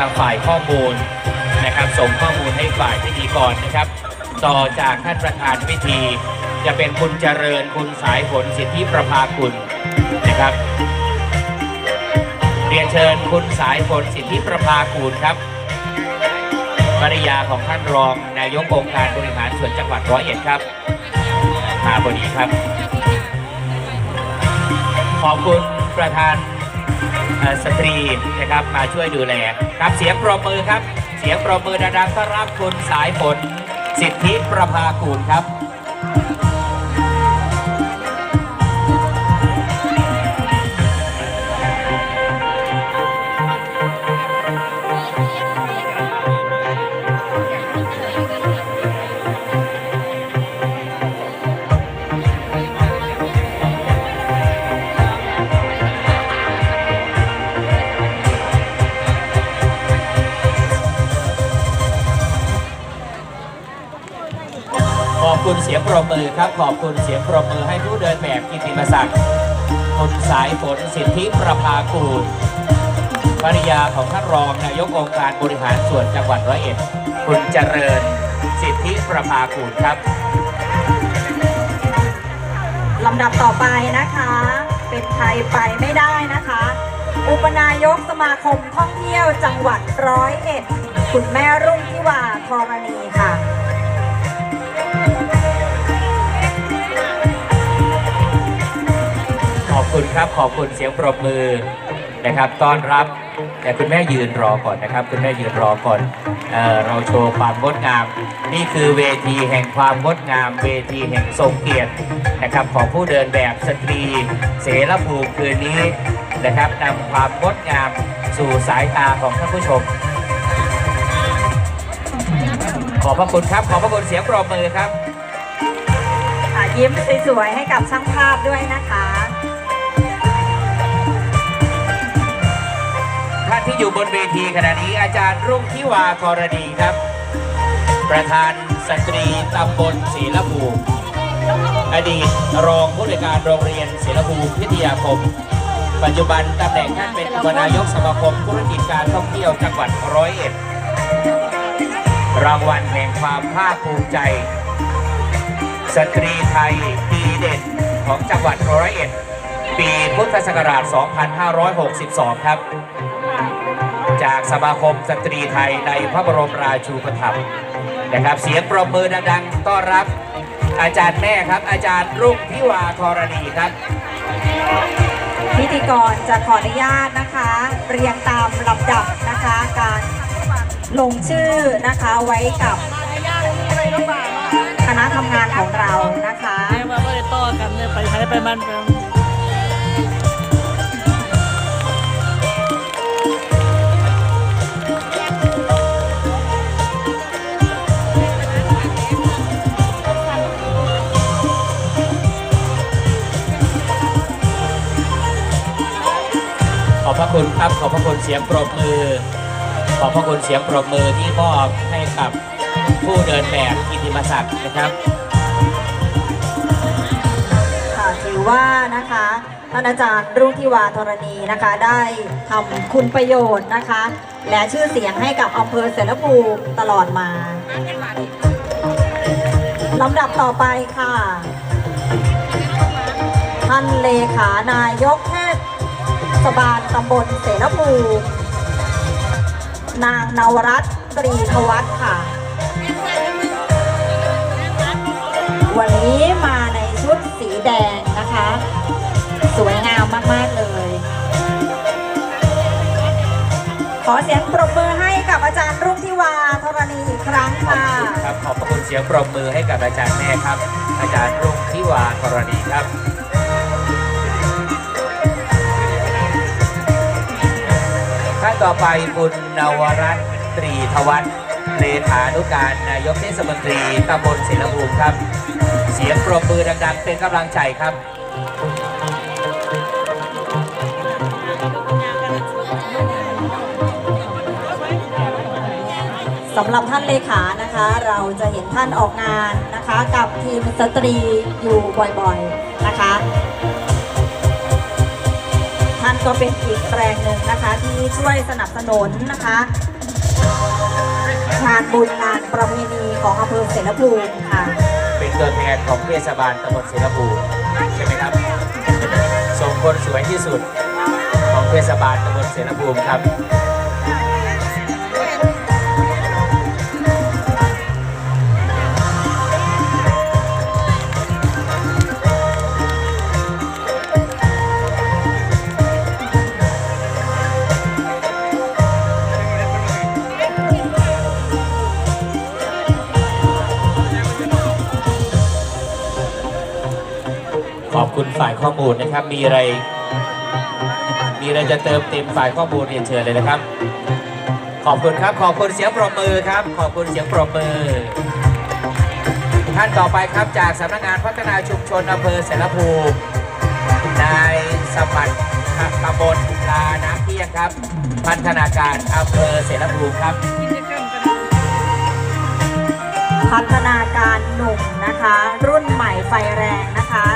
างฝ่ายข้อมูลนะครับ ส่งข้อมูลให้ฝ่ายพิธีกรนะครับ ต่อจากท่านประธานพิธี จะเป็นคุณเจริญคุณสายฝนสิทธิประภาคุณนะครับ เรียนเชิญคุณสายฝนสิทธิประภาคูณครับภรรยาของท่านรองนายกองค์การบริหารส่วนจังหวัดร้อยเอ็ดครับมาพอดีครับ ขอบคุณประธาน เอ่อสตรีนะครับมาช่วยดูแลครับเสียงปรบมือครับ เสียงปรบมือดังๆต้อนรับคุณสายฝนสิทธิประภาคูณครับ ปรบมือครับขอบคุณเสียงปรบมือให้ผู้เดินแบบกิติมศักดิ์คุณสายฝนสิทธิประภาคูณภรรยาของท่านรองนายกองค์การบริหารส่วนจังหวัดร้อยเอ็ดคุณเจริญ สิทธิประภาคูณครับลำดับต่อไปนะคะ เป็นใครไปไม่ได้นะคะ อุปนายกสมาคมท่องเที่ยวจังหวัดร้อยเอ็ดคุณแม่รุ่งทิวาธรณีค่ะ ขอบคุณครับ ขอบคุณเสียงปรบมือนะครับ ต้อนรับ แต่คุณแม่ยืนรอก่อนนะครับ คุณแม่ยืนรอก่อนเออเราโชว์ความงดงาม นี่คือเวทีแห่งความงดงาม เวทีแห่งทรงเกียรตินะครับ ของผู้เดินแบบสตรี เสรภูมิคืนนี้นะครับนำความงดงามสู่สายตาของท่านผู้ชม ขอบพระคุณครับ ขอบพระคุณเสียงปรบมือครับ ค่ะยิ้มสวยๆให้กับช่างภาพด้วยนะคะานที่อยู่บนเวทีขณะนี้อาจารย์รุ่งทิวากรณีครับ ประธานสตรีตำบลศรีละภูมิอดีตรองผู้ในวยการโรงเรียนศรีละภูมิพิทยาคม ปัจจุบันตำแหน่งท่านเป็นอุปนายกสมาคมธุรกิจการท่องเที่ยวจังหวัดร้อยเอ็ดรางวัลแห่งความภาคภูมิใจ สตรีไทยดีเด่นของจังหวัดร้อยเอ็ดปีพุทธศักราช 2562 ครับ จากสมาคมสตรีไทยในพระบรมราชูปถัมภ์นะครับ เสียงปรบมือดังๆต้อนรับอาจารย์แม่ครับ อาจารย์รุ่งทิวาธรณีครับพิธีกรจะขออนุญาตนะคะ เรียงตามลำดับนะคะ การลงชื่อนะคะไว้กับคณะทำงานของเรานะคะเนี่ยมาไม่ได้ต่อกันเนี่ยไปใช้ไปมันไป คุณครับขอบพระคุณเสียงปรบมือ ขอบพระคุณเสียงปรบมือที่มอบให้กับผู้เดินแบบกิติมศักดิ์นะครับค่ะถือว่านะคะท่านอาจารย์รุ่งทิวาธรณีนะคะ ได้ทำคุณประโยชน์นะคะ และชื่อเสียงให้กับอำเภอเสรภูมิตลอดมาลำดับต่อไปค่ะท่านเลขานายกเท ศบาลตำบลเสรภู นางนวรัตน์ตรีทวัฒน์ค่ะ วันนี้มาในชุดสีแดงนะคะ สวยงามมาก ๆ เลย ขอเสียงปรบมือให้กับอาจารย์รุ่งทิวาธรณีอีกครั้งค่ะคุณครับขอบพระคุณเสียงปรบมือให้กับอาจารย์แม่ครับ อาจารย์รุ่งทิวาธรณีครับานต่อไปคุณนวรัตน์ตรีทวัฒน์เลขานุการนายกเทศมนตรีตำบลศิลภูมิครับ เสียงปรบมือดังๆ เป็นกำลังใจครับสำหรับท่านเลขานะคะ เราจะเห็นท่านออกงานนะคะ กับทีมสตรีอยู่บ่อยๆนะคะ ก็เป็นอีกแรงหนึ่งนะคะที่ช่วยสนับสนุนนะคะงานบุญงานประเพณีของอำเภอเสรภูมิค่ะ เป็นตัวแทนของเทศบาลตำบลเสรภูมิใช่ไหมครับสมคนสวยที่สุดของเทศบาลตำบลเสรภูมิครับ คุณฝ่ายข้อมูลนะครับ มีอะไร มีอะไรจะเติมเต็มฝ่ายข้อมูลเรียนเชิญเลยนะครับ ขอบคุณครับ ขอบคุณเสียงปรบมือครับ ขอบคุณเสียงปรบมือ ท่านต่อไปครับจากสำนักงานพัฒนาชุมชนอำเภอเสรภูมินายสมัติตำบลลาน้ำเที่ยงครับ พัฒนาการอำเภอเสรภูมิครับพัฒนาการหนุ่มนะคะ รุ่นใหม่ไฟแรงนะคะ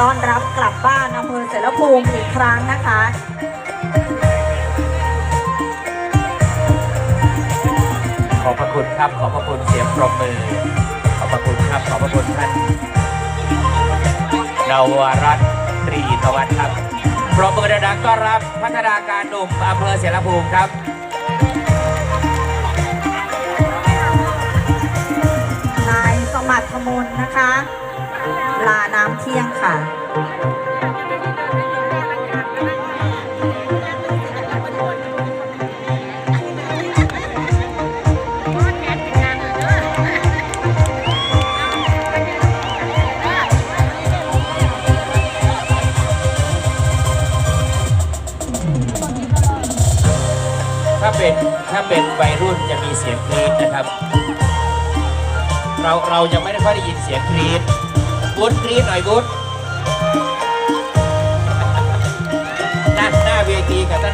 ต้อนรับกลับบ้านอำเภอเสรภูมิอีกครั้งนะคะขอบพระคุณครับ ขอบพระคุณเสียงปรบมือ ขอบพระคุณครับ ขอบพระคุณท่านนวรัตน์ตรีตะวันครับปรบมือดังๆต้อนรับพัฒนาการหนุ่มอำเภอเสรภูมิครับนายสมัติขมลนะคะ ลาน้ำเที่ยงค่ะ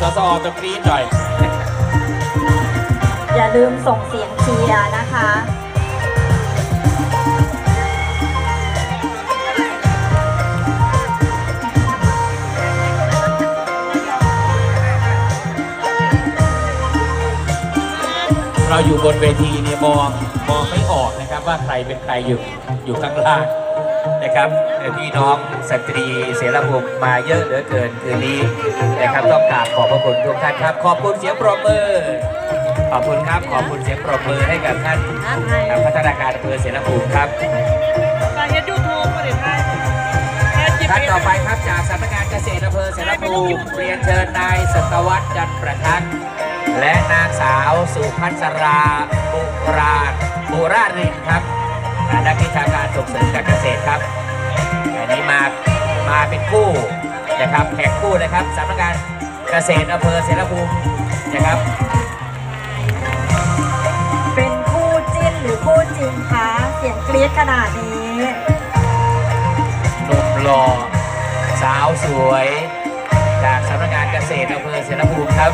ทีกับท่านสสต้องกรี๊ดหน่อย อย่าลืมส่งเสียงเชียร์นะคะ เราอยู่บนเวทีเนี่ยมองมองไม่ออกนะครับว่าใครเป็นใครอยู่อยู่ข้างล่าง นะครับพี่น้องสตรีเสรภูมิมาเยอะเหลือเกินคืนนี้นะครับต้องกราบขอบพระคุณทุกท่านครับ ขอบคุณเสียงปรบมือ ขอบคุณครับขอบคุณเสียงปรบมือให้กับท่านพัฒนาการอำเภอเสรภูมิครับตาเฮ็ดยูทูบก็ได้ทายแค่จิบท่านต่อไปครับจากสำนักงานเกษตรอำเภอเสรภูมิเรียนเชิญนายสตวัฒน์จันประทักษ์และนางสาวสุพัสราบุราบุรารินครับ นักวิชาการส่งเสริมการเกษตรครับอันนี้มามาเป็นคู่นะครับแขกคู่นะครับสำนักงานเกษตรอำเภอเสรภูมินะครับ เป็นคู่จิ้นหรือคู่จริงคะเสียงกรี๊ดขนาดนี้หนุ่มหล่อสาวสวย จากสำนักงานเกษตรอำเภอเสรภูมิครับ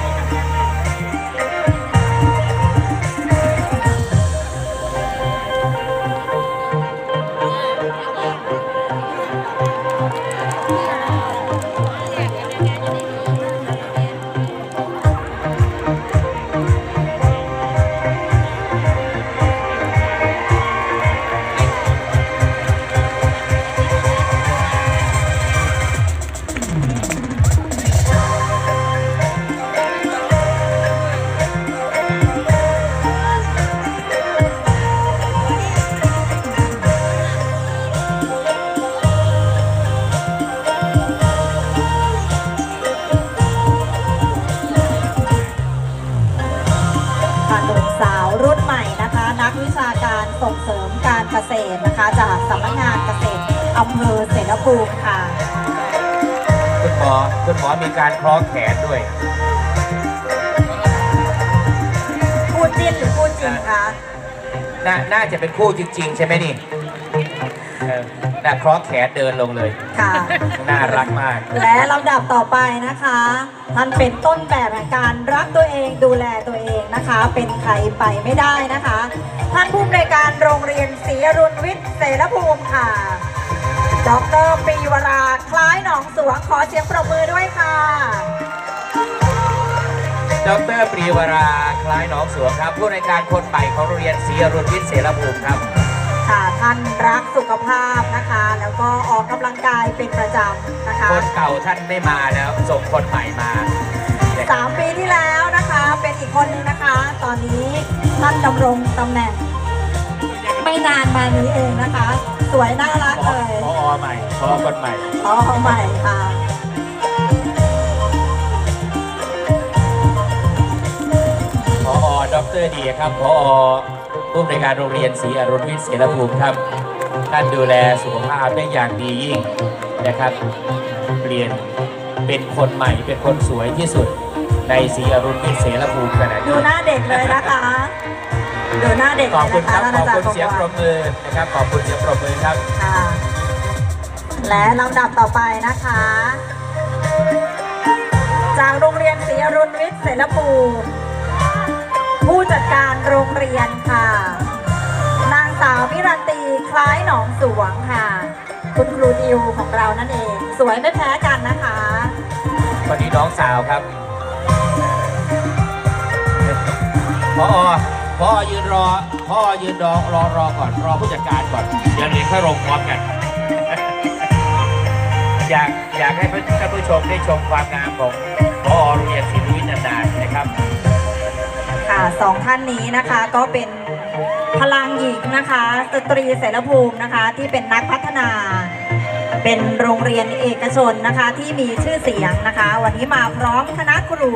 มอคุณหมอมีการคล้องแขนด้วยคู่จิ้นหรือคู่จริงคะน่าน่าจะเป็นคู่จริง ๆ ใช่ไหมนี่เออน่าคล้องแขนเดินลงเลย ค่ะ น่ารักมาก และลำดับต่อไปนะคะ ท่านเป็นต้นแบบแห่งการรักตัวเองดูแลตัวเองนะคะ เป็นใครไปไม่ได้นะคะ ท่านผู้อำนวยการโรงเรียนศรีอรุณวิทย์เสรภูมิค่ะ ดรปรี ขอเสียงปรบมือด้วยค่ะ ดรปรีวราคล้ายหนองสวงครับ ผู้ในวยการคนใหม่ของโรงเรียนศรีอรุณวิทย์เสรภูมิครับ ค่ะท่านรักสุขภาพนะคะ แล้วก็ออกกำลังกายเป็นประจำนะคะคนเก่าท่านไม่มาแล้วส่งคนใหม่มานะครับสามปีที่แล้วนะคะ เป็นอีกคนนึงนะคะ ตอนนี้ท่านดำรงตำแหน่ง ไม่นานมานี้เองนะคะ สวยน่ารักพอเลยพอใหม่พอคนใหม่ อ๋อใหม่ค่ะ พอดรดีครับ พอผู้ในวยการโรงเรียนศรีอรุณวิทย์เสรภูมิครับ ท่านดูแลสุขภาพได้อย่างดียิ่งนะครับ เปลี่ยนเป็นคนใหม่ เป็นคนสวยที่สุดในศรีอรุณวิทย์เสรภูมิขณะดูนี้หน้าเด็กเลยนะคะ ดูหน้าเด็กขอบคุณเลยคนะรับคะขอบคุณเสียงปรบมือนะครับขอบคุณเสียงปรบมือครับค่ะและลำดับต่อไปนะคะ จากโรงเรียนศรีอรุณวิทย์เสรภูมิผู้จัดการโรงเรียนค่ะ นางสาววิรันตีคล้ายหนองสวงค่ะ คุณครูดิวของเรานั่นเอง สวยไม่แพ้กันนะคะวันนี้น้องสาวครับพอ พอยืนรอ พ่อยืนรอรอรอก่อนรอผู้จัดการก่อนเดี๋ยวเรียนค่อยลงพร้อมกัน อยากอยากให้ท่านผู้ชมได้ชมความงามของพอโรงเรียนศรีวิทย์นานๆนะครับ ค่ะสองท่านนี้นะคะก็เป็นพลังหญิงนะคะ สตรีเสรภูมินะคะที่เป็นนักพัฒนา เป็นโรงเรียนเอกชนนะคะที่มีชื่อเสียงนะคะ วันนี้มาพร้อมคณะครู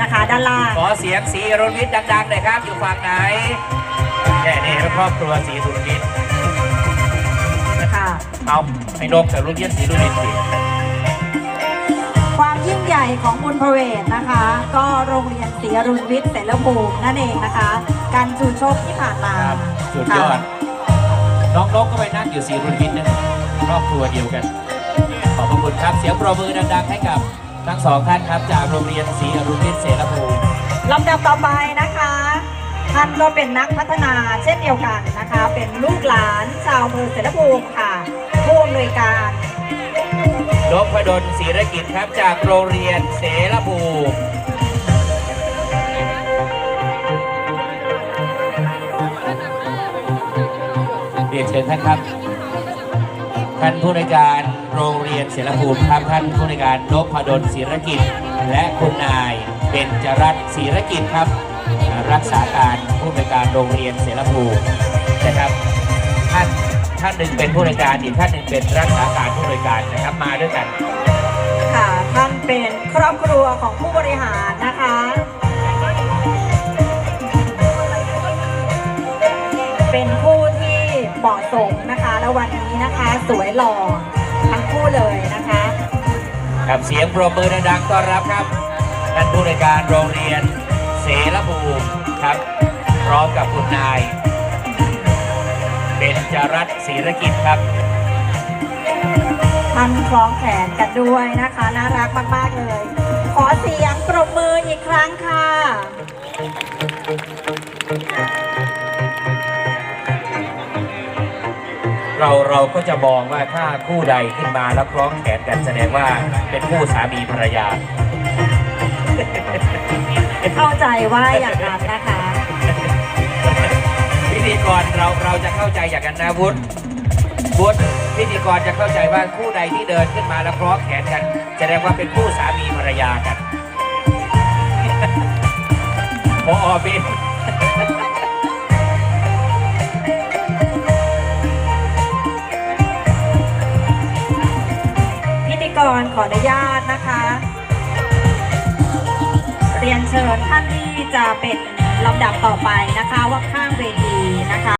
นะคะด้านล่างขอเสียงศรีอรุณวิทย์ดังๆหน่อยครับ อยู่ฝั่งไหนแน่นี่ครอบครัวศรีอรุณวิทย์ค่ะเอาไอ้นกกับลูกเยี่ยนศรีอรุณวิทย์สิความยิ่งใหญ่ของบุญพระเวทนะคะ ก็โรงเรียนศรีอรุณวิทย์เสรภูมินั่นเองนะคะ การจูโชคที่ผ่านมาครับสุดยอดน้องนกก็ไปนั่งอยู่ศรีอรุณวิทย์นะ ครอบครัวเดียวกัน ขอบพระคุณครับ เสียงปรบมือดังๆให้กับทั้งสองท่านครับ จากโรงเรียนศรีอรุณวิทย์เสรภูมิลำดับต่อไปนะคะ ท่านก็เป็นนักพัฒนาเช่นเดียวกันนะคะ เป็นลูกหลานชาวอำเภอเสรภูมิค่ะผู้อำนวยการนพดลศรีรกิจครับจากโรงเรียนเสรภูมิเรียนเชิญท่านครับ ท่านผู้ในการโรงเรียนเสรภูมิครับท่านผู้ในการนพดลศรีรกิจ และคุณนายเบญจรัตน์ศรีรกิจครับ รักษาการผู้ในการโรงเรียนเสรภูมินะครับท่านท่านหนึ่งเป็นผู้ในการอีกท่านหนึ่งเป็นรักษาการผู้ในการนะครับมาด้วยกันค่ะท่านเป็นครอบครัวของผู้บริหารนะคะ สวยหล่อทั้งคู่เลยนะคะครับเสียงปรบมือดังๆต้อนรับครับท่านผู้ในวยการโรงเรียนเสรภูมิครับ พร้อมกับคุณนายเบญจรัตน์ศรีรกิจครับท่านคล้องแขนกันด้วยนะคะ น่ารักมาก ๆ เลย เราเราก็จะมองว่าถ้าคู่ใดขึ้นมาแล้วคล้องแขนกันแสดงว่าเป็นคู่สามีภรรยา เข้าใจว่าอย่างนั้นนะคะ พิธีกรเราเราจะเข้าใจอย่างนั้นนะวุฒิวุฒิพิธีกรจะเข้าใจว่าคู่ใดที่เดินขึ้นมาแล้วคล้องแขนกันแสดงว่าเป็นคู่สามีภรรยากันพอบิน รขออนุญาตนะคะ เรียนเชิญท่านที่จะเป็นลำดับต่อไปนะคะว่าข้างเวทีนะคะ